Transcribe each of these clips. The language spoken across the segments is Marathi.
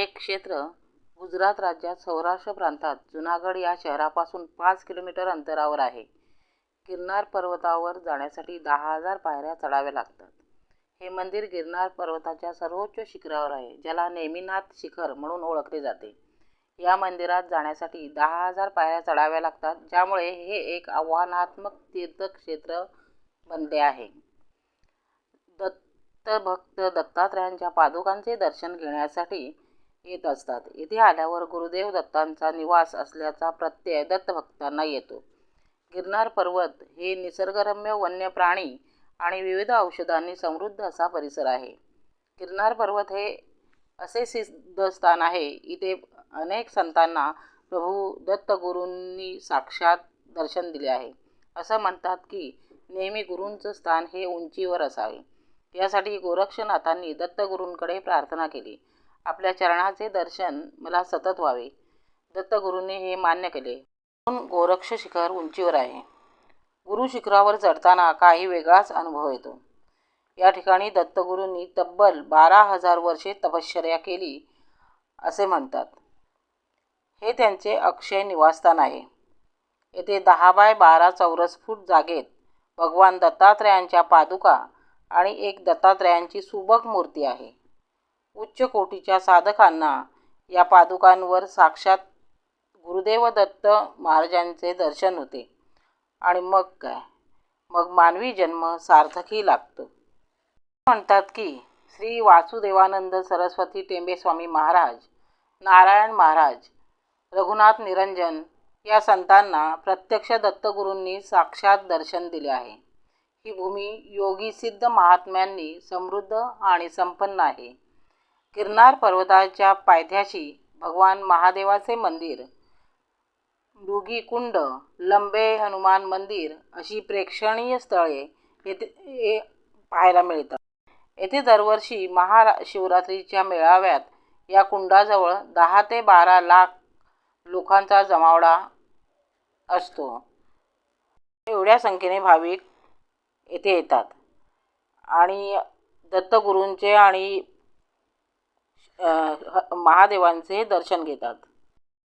हे क्षेत्र गुजरात राज्यात सौराष्ट्र प्रांतात जुनागड या शहरापासून पाच किलोमीटर अंतरावर आहे. गिरनार पर्वतावर जाण्यासाठी दहा हजार पायऱ्या चढाव्या लागतात. हे मंदिर गिरनार पर्वताच्या सर्वोच्च शिखरावर आहे, ज्याला नेमिनाथ शिखर म्हणून ओळखले जाते. या मंदिरात जाण्यासाठी दहा हजार पायऱ्या चढाव्या लागतात, ज्यामुळे हे एक आव्हानात्मक तीर्थक्षेत्र बनले आहे. दत्तभक्त दत्तात्रयांच्या पादुकांचे दर्शन घेण्यासाठी येत असतात. इथे आल्यावर गुरुदेव दत्तांचा निवास असल्याचा प्रत्यय दत्तभक्तांना येतो. गिरनार पर्वत हे निसर्गरम्य वन्य प्राणी आणि विविध औषधांनी समृद्ध असा परिसर आहे. गिरनार पर्वत हे असे सिद्ध स्थान आहे, इथे अनेक संतांना प्रभू दत्तगुरूंनी साक्षात दर्शन दिले आहे. असं म्हणतात की नेहमी गुरूंचं स्थान हे उंचीवर असावे. यासाठी गोरक्षनाथांनी दत्तगुरूंकडे प्रार्थना केली, आपल्या चरणाचे दर्शन मला सतत व्हावे. दत्तगुरूंनी हे मान्य केले, म्हणून गोरक्ष शिखर उंचीवर आहे. गुरु शिखरावर चढताना काही वेगळाच अनुभव येतो. या ठिकाणी दत्तगुरूंनी तब्बल बारा हजार वर्षे तपश्चर्या केली असे म्हणतात. हे त्यांचे अक्षय निवासस्थान आहे. येथे दहा बाय बारा चौरस फूट जागेत भगवान दत्तात्रयांच्या पादुका आणि एक दत्तात्रयांची सुबक मूर्ती आहे. उच्च कोटीच्या साधकांना या पादुकांवर साक्षात गुरुदेव दत्त महाराजांचे दर्शन होते आणि मग काय, मग मानवी जन्म सार्थकी लागतो. म्हणतात की श्री वासुदेवानंद सरस्वती टेंबेस्वामी महाराज, नारायण महाराज, रघुनाथ निरंजन या संतांना प्रत्यक्ष दत्तगुरूंनी साक्षात दर्शन दिले आहे. ही भूमी योगी सिद्ध महात्म्यांनी समृद्ध आणि संपन्न आहे. गिरनार पर्वताच्या पायथ्याशी भगवान महादेवाचे मंदिर, मृगीकुंड, लंबे हनुमान मंदिर अशी प्रेक्षणीय स्थळे येथे पाहायला मिळतात. येथे दरवर्षी महाशिवरात्रीच्या मेळाव्यात या कुंडाजवळ दहा ते बारा लाख लोकांचा जमावडा असतो. एवढ्या संख्येने भाविक येथे येतात आणि दत्तगुरूंचे आणि महादेवांचे दर्शन घेतात.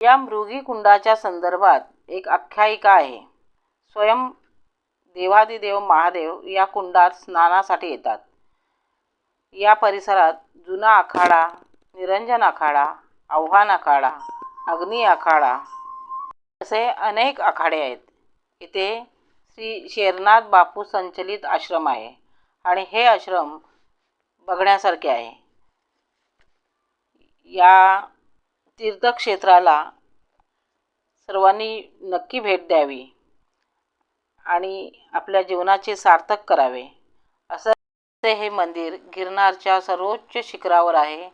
या मृगीकुंडाच्या संदर्भात एक आख्यायिका आहे. स्वयं देवादिदेव महादेव या कुंडात स्नानासाठी येतात. या परिसरात जुना आखाडा, निरंजन आखाडा, आव्हान आखाडा, अग्नी आखाडा असे अनेक आखाडे आहेत. इथे श्री शेरनाथ बापू संचलित आश्रम आहे आणि हे आश्रम बघण्यासारखे आहे. या तीर्थक्षेत्राला सर्वांनी नक्की भेट द्यावी आणि आपल्या जीवनाचे सार्थक करावे. असं हे मंदिर गिरनारच्या सर्वोच्च शिखरावर आहे,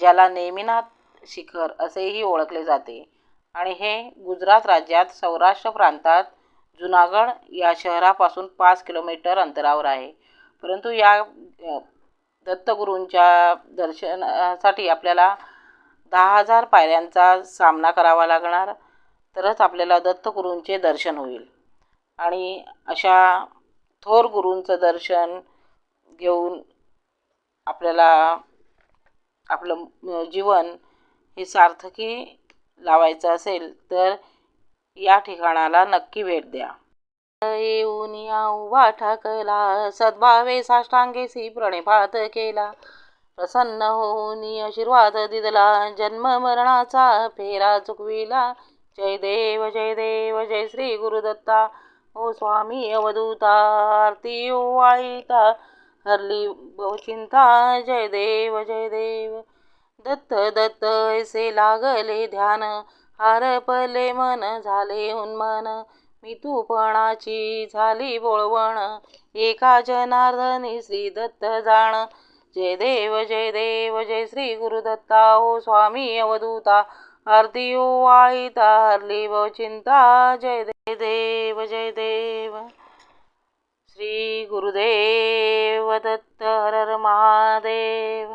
ज्याला नेमिनाथ शिखर असेही ओळखले जाते आणि हे गुजरात राज्यात सौराष्ट्र प्रांतात जुनागड या शहरापासून पाच किलोमीटर अंतरावर आहे. परंतु या दत्तगुरूंच्या दर्शनासाठी आपल्याला दहा हजार पायऱ्यांचा सामना करावा लागणार, तरच आपल्याला दत्तगुरूंचे दर्शन होईल आणि अशा थोर गुरूंचं दर्शन घेऊन आपल्याला आपलं जीवन हे सार्थकी लावायचं असेल, तर या ठिकाणाला नक्की भेट द्या. येऊन या उभा ठाकला, सद्भावे साष्टांगेसी प्रणिपात केला. प्रसन्न होऊन आशीर्वाद दिदला जन्म मरणाचा फेरा चुकविला. जय देव जय देव जय श्री गुरुदत्ता, ओ स्वामी अवधूता, आरती ओवाळीता, हरली चिंता जय देव जय देव दत्त दत्त ऐसे लागले ध्यान, हरपले मन झाले उन्मन. मी तूपणाची झाली बोळवण, एका जनार्दनी श्री दत्त जाण. जय देव जय देव जय श्री गुरुदत्ता, ओ स्वामी अवधूता, आरती ओवाळीता, हरली चिंता जय देव जय देव श्री गुरुदेव दत्त हर महादेव.